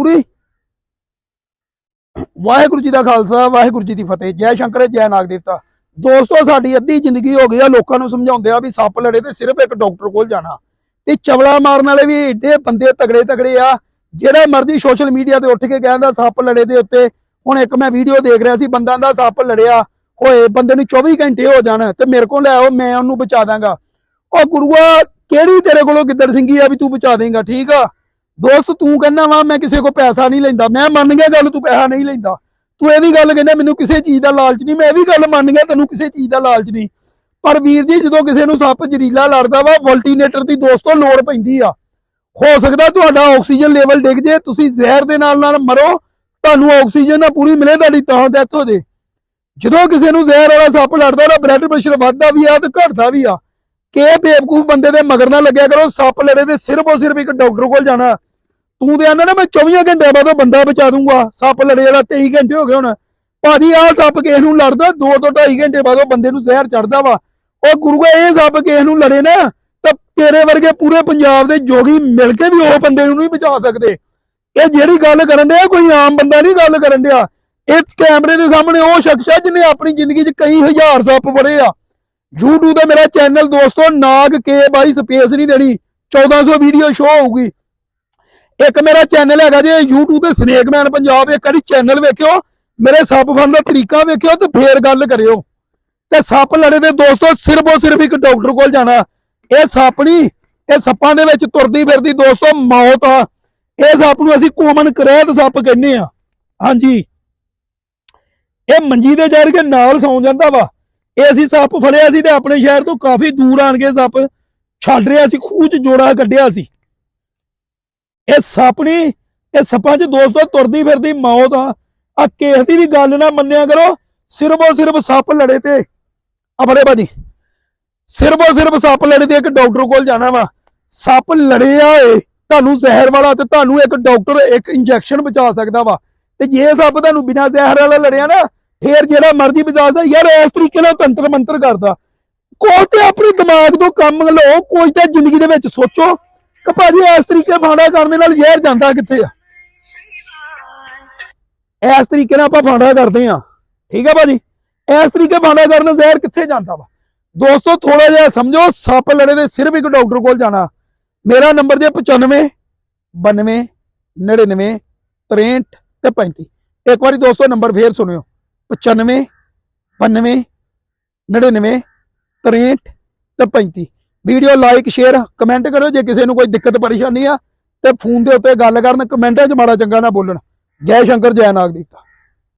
ਪੂਰੀ। ਵਾਹਿਗੁਰੂ ਜੀ ਦਾ ਖਾਲਸਾ, ਵਾਹਿਗੁਰੂ ਜੀ ਦੀ ਫਤਿਹ। ਜੈ ਸ਼ੰਕਰ, ਜੈ ਨਾਗ ਦੇਵਤਾ ਦੋਸਤੋ, ਸਾਡੀ ਅੱਧੀ ਜ਼ਿੰਦਗੀ ਹੋ ਗਈ ਆ, ਲੋਕਾਂ ਨੂੰ ਸਮਝਾਉਂਦੇ ਆ ਵੀ ਸੱਪ ਲੜੇ ਤੇ ਸਿਰਫ ਇੱਕ ਡਾਕਟਰ ਕੋਲ ਜਾਣਾ। ਤੇ ਚਵਲਾ ਮਾਰਨ ਵਾਲੇ ਵੀ ਏਡੇ ਬੰਦੇ ਤਗੜੇ ਤਗੜੇ ਆ, ਜਿਹੜਾ ਮਰਜ਼ੀ ਸੋਸ਼ਲ ਮੀਡੀਆ ਤੇ ਉੱਠ ਕੇ ਕਹਿੰਦਾ ਸੱਪ ਲੜੇ ਦੇ ਉੱਤੇ। ਹੁਣ ਇੱਕ ਮੈਂ ਵੀਡੀਓ ਦੇਖ ਰਿਹਾ ਸੀ, ਬੰਦਾ ਦਾ ਸੱਪ ਲੜਿਆ। ਹੋਏ, ਬੰਦੇ ਨੂੰ 24 ਘੰਟੇ ਹੋ ਜਾਣ, ਤੇ ਮੇਰੇ ਕੋਲ ਲੈ ਆਓ, ਮੈਂ ਉਹਨੂੰ ਬਚਾ ਦਾਂਗਾ। ਉਹ ਗੁਰੂਆ, ਕਿਹੜੀ ਤੇਰੇ ਕੋਲੋਂ ਗਿੱਦੜ ਸਿੰਘੀ ਆ ਵੀ ਤੂੰ ਬਚਾ ਦੇਂਗਾ, ਠੀਕ ਆ? ਦੋਸਤ, ਤੂੰ ਕਹਿੰਦਾ ਵਾ, ਮੈਂ ਕਿਸੇ ਕੋ ਪੈਸਾ ਨਹੀਂ ਲੈਂਦਾ। ਮੈਂ ਮੰਨ ਗਿਆ ਗੱਲ, ਤੂੰ ਪੈਸਾ ਨਹੀਂ ਲੈਂਦਾ। ਤੂੰ ਇਹ ਵੀ ਗੱਲ ਕਹਿੰਦਾ, ਮੈਨੂੰ ਕਿਸੇ ਚੀਜ਼ ਦਾ ਲਾਲਚ ਨਹੀਂ। ਮੈਂ ਇਹ ਵੀ ਗੱਲ ਮੰਨ ਗਿਆ, ਤੈਨੂੰ ਕਿਸੇ ਚੀਜ਼ ਦਾ ਲਾਲਚ ਨਹੀਂ। ਪਰ ਵੀਰ ਜੀ, ਜਦੋਂ ਕਿਸੇ ਨੂੰ ਸੱਪ ਜ਼ਰੀਲਾ ਲੜਦਾ ਵਾ, ਵਲਟੀਨੇਟਰ ਦੀ ਦੋਸਤੋ ਲੋੜ ਪੈਂਦੀ ਆ। ਹੋ ਸਕਦਾ ਤੁਹਾਡਾ ਆਕਸੀਜਨ ਲੈਵਲ ਡਿੱਗ ਜੇ, ਤੁਸੀਂ ਜ਼ਹਿਰ ਦੇ ਨਾਲ ਨਾਲ ਮਰੋ, ਤੁਹਾਨੂੰ ਆਕਸੀਜਨ ਨਾ ਪੂਰੀ ਮਿਲੇ, ਤੁਹਾਡੀ ਤਾਂ ਡੈਥ ਹੋ ਜੇ। ਜਦੋਂ ਕਿਸੇ ਨੂੰ ਜ਼ਹਿਰ ਵਾਲਾ ਸੱਪ ਲੜਦਾ, ਉਹਦਾ ਬਲੱਡ ਪ੍ਰੈਸ਼ਰ ਵੱਧਦਾ ਵੀ ਆ ਤੇ ਘਟਦਾ ਵੀ ਆ। ਕਿ ਬੇਵਕੂਫ ਬੰਦੇ ਦੇ ਮਗਰ ਨਾ ਲੱਗਿਆ ਕਰੋ, ਸੱਪ ਲੜੇ ਤੇ ਸਿਰਫ ਔਰ ਸਿਰਫ ਇੱਕ ਡਾਕਟਰ ਕੋਲ ਜਾਣਾ। ਤੂੰ ਤੇ ਆਂਦਾ ਨਾ, ਮੈਂ 24 ਘੰਟਿਆਂ ਬਾਅਦ ਉਹ ਬੰਦਾ ਬਚਾ ਦੂੰਗਾ। ਸੱਪ ਲੜੇ ਵਾਲਾ 23 ਘੰਟੇ ਹੋ ਗਏ ਹੁਣ। ਭਾਜੀ, ਆਹ ਸੱਪ ਕਿਸ ਨੂੰ ਲੜਦਾ 2 ਤੋਂ 2.5 ਘੰਟੇ ਬਾਅਦ ਉਹ ਬੰਦੇ ਨੂੰ ਜ਼ਹਿਰ ਚੜਦਾ ਵਾ। ਉਹ ਗੁਰੂਆ ਇਹ ਸੱਪ ਕਿਸੇ ਨੂੰ ਲੜੇ ਨਾ, ਤਾਂ ਤੇਰੇ ਵਰਗੇ ਪੂਰੇ ਪੰਜਾਬ ਦੇ ਜੋਗੀ ਮਿਲ ਕੇ ਵੀ ਉਹ ਬੰਦੇ ਨੂੰ ਨਹੀਂ ਬਚਾ ਸਕਦੇ। ਇਹ ਜਿਹੜੀ ਗੱਲ ਕਰਨ ਡਿਆ, ਕੋਈ ਆਮ ਬੰਦਾ ਨਹੀਂ ਗੱਲ ਕਰਨ ਡਿਆ। ਇਹ ਕੈਮਰੇ ਦੇ ਸਾਹਮਣੇ ਉਹ ਸ਼ਖਸ ਹੈ ਜਿਹਨੇ ਆਪਣੀ ਜ਼ਿੰਦਗੀ 'ਚ ਕਈ ਹਜ਼ਾਰ ਸੱਪ ਫੜੇ ਆ। YouTube ਤੇ ਮੇਰਾ ਚੈਨਲ ਦੋਸਤੋ, ਨਾਗ ਕੇ ਬਾਈ ਸਪੇਸ ਨਹੀਂ ਦੇਣੀ। 1400 ਵੀਡੀਓ ਸ਼ੋ ਹੋਊਗੀ। ਇੱਕ ਮੇਰਾ ਚੈਨਲ ਹੈਗਾ ਜੇ, YouTube ਤੇ ਸਨੇਕਮੈਨ ਪੰਜਾਬ। ਇੱਕ ਵਾਰੀ ਚੈਨਲ ਵੇਖਿਓ, ਮੇਰੇ ਸੱਪ ਫੜਨ ਦਾ ਤਰੀਕਾ ਵੇਖਿਓ ਤੇ ਫੇਰ ਗੱਲ ਕਰਿਓ। ਤੇ ਸੱਪ ਲੜੇ ਦੇ ਦੋਸਤੋ, ਸਿਰਫ ਉਹ ਸਿਰਫ ਇੱਕ ਡਾਕਟਰ ਕੋਲ ਜਾਣਾ। ਇਹ ਸੱਪ ਨਹੀਂ ਇਹ ਸੱਪਾਂ ਦੇ ਵਿੱਚ ਤੁਰਦੀ ਫਿਰਦੀ ਦੋਸਤੋ, ਮੌਤ ਆ। ਇਹ ਸੱਪ ਨੂੰ ਅਸੀਂ ਕੋਮਨ ਕਰੈਤ ਸੱਪ ਕਹਿੰਦੇ ਆ। ਹਾਂਜੀ। ਇਹ ਮੰਜੀ ਦੇ ਜੜ ਕੇ ਨਾਲ ਸੌਂ ਜਾਂਦਾ ਵਾ। ਇਹ ਅਸੀਂ ਸੱਪ ਫੜਿਆ ਸੀ ਤੇ ਆਪਣੇ ਸ਼ਹਿਰ ਤੋਂ ਕਾਫੀ ਦੂਰ ਆਣ ਕੇ ਸੱਪ ਛੱਡ ਰਿਹਾ ਸੀ, ਖੂਹ ਚ ਜੋੜਾ ਕੱਢਿਆ ਸੀ। ਇਹ ਸੱਪ ਨਹੀਂ ਇਹ ਸੱਪਾਂ 'ਚ ਦੋਸਤੋ ਤੁਰਦੀ ਫਿਰਦੀ ਮੌਤ ਆ। ਆ ਕਿਸੇ ਦੀ ਵੀ ਗੱਲ ਨਾ ਮੰਨਿਆ ਕਰੋ, ਸਿਰਫ ਔਰ ਸਿਰਫ ਸੱਪ ਲੜੇ ਤੇ। ਆ ਫੜੇ ਬਾਜੀ ਸਿਰਫ ਔਰ ਸਿਰਫ ਸੱਪ ਲੜੇ ਤੇ ਇੱਕ ਡਾਕਟਰ ਕੋਲ ਜਾਣਾ ਵਾ। ਸੱਪ ਲੜਿਆ ਏ ਤੁਹਾਨੂੰ ਜ਼ਹਿਰ ਵਾਲਾ ਤੇ ਤੁਹਾਨੂੰ ਇੱਕ ਡਾਕਟਰ ਇੱਕ ਇੰਜੈਕਸ਼ਨ ਬਚਾ ਸਕਦਾ ਵਾ। ਤੇ ਜੇ ਸੱਪ ਤੁਹਾਨੂੰ ਬਿਨਾਂ ਜ਼ਹਿਰ ਵਾਲਾ ਲੜਿਆ ਨਾ ਫੇਰ ਜਿਹੜਾ ਮਰਜ਼ੀ ਬਚਾ ਸਕਦਾ ਯਾਰ ਇਸ ਤਰੀਕੇ ਨਾਲ ਤੰਤਰ ਮੰਤਰ ਕਰਦਾ। ਕੋਈ ਤੇ ਆਪਣੇ ਦਿਮਾਗ ਤੋਂ ਕੰਮ ਲਓ ਕੋਈ ਤਾਂ ਜ਼ਿੰਦਗੀ ਦੇ ਵਿੱਚ ਸੋਚੋ। ਕਿ ਭਾਜੀ ਇਸ ਤਰੀਕੇ ਫਾਂਡਾ ਕਰਨ ਦੇ ਨਾਲ ਜ਼ਹਿਰ ਜਾਂਦਾ ਕਿੱਥੇ ਆ? ਇਸ ਤਰੀਕੇ ਨਾਲ ਆਪਾਂ ਫਾਂਡਾ ਕਰਦੇ ਆ ਠੀਕ ਆ ਭਾਜੀ? ਇਸ ਤਰੀਕੇ ਫਾਂਡਾ ਕਰਨ ਨਾਲ ਜ਼ਹਿਰ ਕਿੱਥੇ ਜਾਂਦਾ ਵਾ? ਦੋਸਤੋ ਥੋੜਾ ਜਿਹਾ ਸਮਝੋ, ਸੱਪ ਲੜੇ ਦੇ ਸਿਰਫ ਇੱਕ ਡਾਕਟਰ ਕੋਲ ਜਾਣਾ। ਮੇਰਾ ਨੰਬਰ ਜੇ 95 92 99 63 ਤੇ 35 ਇੱਕ ਵਾਰੀ ਦੋਸਤੋ, ਨੰਬਰ ਫੇਰ ਸੁਣਿਓ। 95 92 99 63 ਤੇ 35 ਵੀਡੀਓ ਲਾਈਕ ਸ਼ੇਅਰ ਕਮੈਂਟ ਕਰੋ ਜੇ ਕਿਸੇ ਨੂੰ ਕੋਈ ਦਿੱਕਤ, ਪਰੇਸ਼ਾਨੀ ਆ ਤੇ ਫੋਨ ਦੇ ਉੱਤੇ ਗੱਲ ਕਰਨ, ਕਮੈਂਟਾਂ 'ਚ ਮਾੜਾ ਚੰਗਾ ਨਾ ਬੋਲਣ। ਜੈ ਸ਼ੰਕਰ, ਜੈ ਨਾਗ ਦੇਵਤਾ